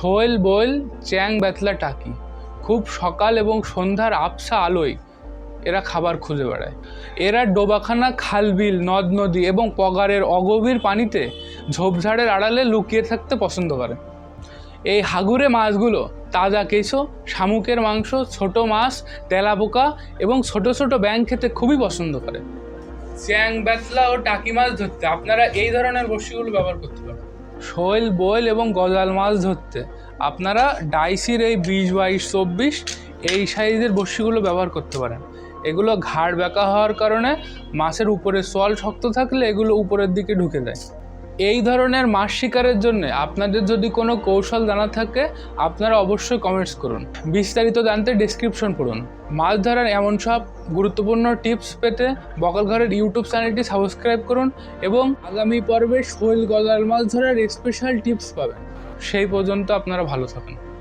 শোয়েল Boyle, চ্যাং বেতলা টাকি। খুব সকাল এবং সন্ধ্যার আবসা আলোয় এরা খাবার খুঁজে বেড়ায়। এরা ডোবাখানা, খালবিল, নদ নদী এবং পগারের অগভীর পানিতে ঝোপঝাড়ের আড়ালে লুকিয়ে থাকতে পছন্দ করে। এই হাগুরে মাছগুলো তাজা কেঁচো, শামুকের মাংস, ছোট মাছ তেলাপোকা এবং ছোট ছোট ব্যাং খেতে খুবই পছন্দ করে। চ্যাং, বেতলা ও টাকি মাছ ধরতে আপনারা এই ধরনের বড়শিগুলো ব্যবহার করতে পারেন। শোয়েল বোয়েল এবং গজাল মাছ ধরতে। আপনারা ডাইসির এই বিশ, বাইশ, চব্বিশ এই সাইজের বড়শিগুলো ব্যবহার করতে পারেন। এগুলো ঘাড় বেঁকা হওয়ার কারণে মাছের উপরে সোয়াল শক্ত থাকলে এগুলো উপরের দিকে ঢুকে যায়। এই ধরনের মাছ শিকারের জন্য আপনাদের যদি কোনো কৌশল জানা থাকে, আপনারা অবশ্যই কমেন্টস করুন। বিস্তারিত জানতে ডিসক্রিপশন পড়ুন। মাছ ধরার এমন সব গুরুত্বপূর্ণ টিপস পেতে বকালঘরের ইউটিউব চ্যানেলটি সাবস্ক্রাইব করুন এবং আগামী পর্বে শৈল গজাল মাছ ধরার স্পেশাল টিপস পাবেন। সেই পর্যন্ত আপনারা ভালো থাকুন।